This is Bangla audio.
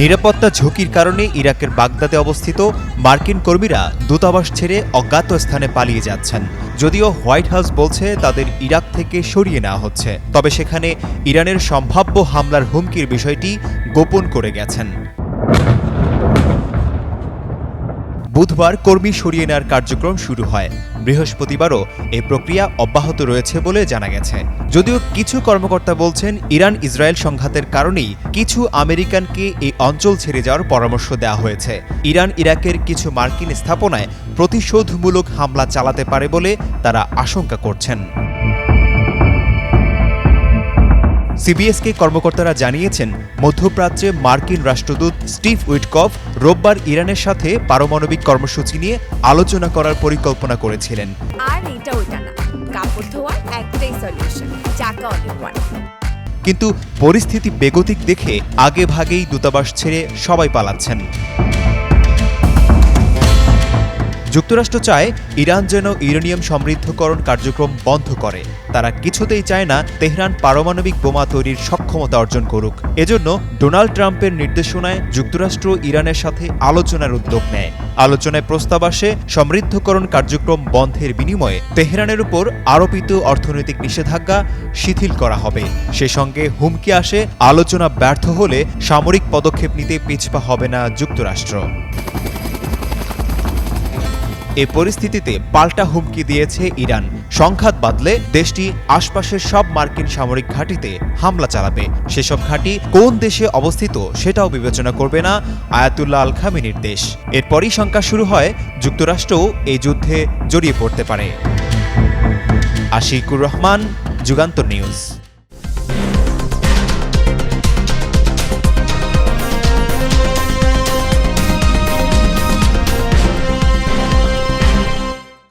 নিরাপত্তা ঝুঁকির কারণে ইরাকের বাগদাদে অবস্থিত মার্কিন কর্মীরা দূতাবাস ছেড়ে অজ্ঞাত স্থানে পালিয়ে যাচ্ছেন। যদিও হোয়াইট হাউস বলছে তাদের ইরাক থেকে সরিয়ে নেওয়া হচ্ছে। তবে সেখানে ইরানের সম্ভাব্য হামলার হুমকির বিষয়টি গোপন করে গেছেন। বুধবার কর্মী সরিয়ে নেওয়ার কার্যক্রম শুরু হয়। বৃহস্পতিবারও এই প্রক্রিয়া অব্যাহত রয়েছে বলে জানা গেছে। যদিও কিছু কর্মকর্তা বলছেন ইরান ইসরায়েল সংঘাতের কারণেই কিছু আমেরিকানকে এই অঞ্চল ছেড়ে যাওয়ার পরামর্শ দেওয়া হয়েছে। ইরান ইরাকের কিছু মার্কিন স্থাপনায় প্রতিশোধমূলক হামলা চালাতে পারে বলে তারা আশঙ্কা করছেন। সিবিএসকে কর্মকর্তারা জানিয়েছেন মধ্যপ্রাচ্যে মার্কিন রাষ্ট্রদূত স্টিভ উইটকফ রোববার ইরানের সাথে পারমাণবিক কর্মসূচি নিয়ে আলোচনা করার পরিকল্পনা করেছিলেন। আর এটা ওইটা না কাপড় ধোয়ার একটাই সলিউশন চাকা কিন্তু পরিস্থিতি বেগতিক দেখে আগে ভাগেই দূতাবাস ছেড়ে সবাই পালাচ্ছেন। যুক্তরাষ্ট্র চায় ইরান যেন ইউরেনিয়াম সমৃদ্ধকরণ কার্যক্রম বন্ধ করে। তারা কিছুতেই চায় না তেহরান পারমাণবিক বোমা তৈরির সক্ষমতা অর্জন করুক। এজন্য ডোনাল্ড ট্রাম্পের নির্দেশনায় যুক্তরাষ্ট্র ইরানের সাথে আলোচনার উদ্যোগ নেয়। আলোচনায় প্রস্তাব আসে, সমৃদ্ধকরণ কার্যক্রম বন্ধের বিনিময়ে তেহরানের উপর আরোপিত অর্থনৈতিক নিষেধাজ্ঞা শিথিল করা হবে। সে সঙ্গে হুমকি আসে, আলোচনা ব্যর্থ হলে সামরিক পদক্ষেপ নিতে পিছপা হবে না যুক্তরাষ্ট্র। এ পরিস্থিতিতে পাল্টা হুমকি দিয়েছে ইরান। সংঘাত বাদলে দেশটি আশপাশের সব মার্কিন সামরিক ঘাঁটিতে হামলা চালাবে। সেসব ঘাঁটি কোন দেশে অবস্থিত সেটাও বিবেচনা করবে না আয়াতুল্লাহ আল খামিনির দেশ। এরপরই শঙ্কা শুরু হয়, যুক্তরাষ্ট্রও এই যুদ্ধে জড়িয়ে পড়তে পারে। আশিকুর রহমান, যুগান্তর নিউজ।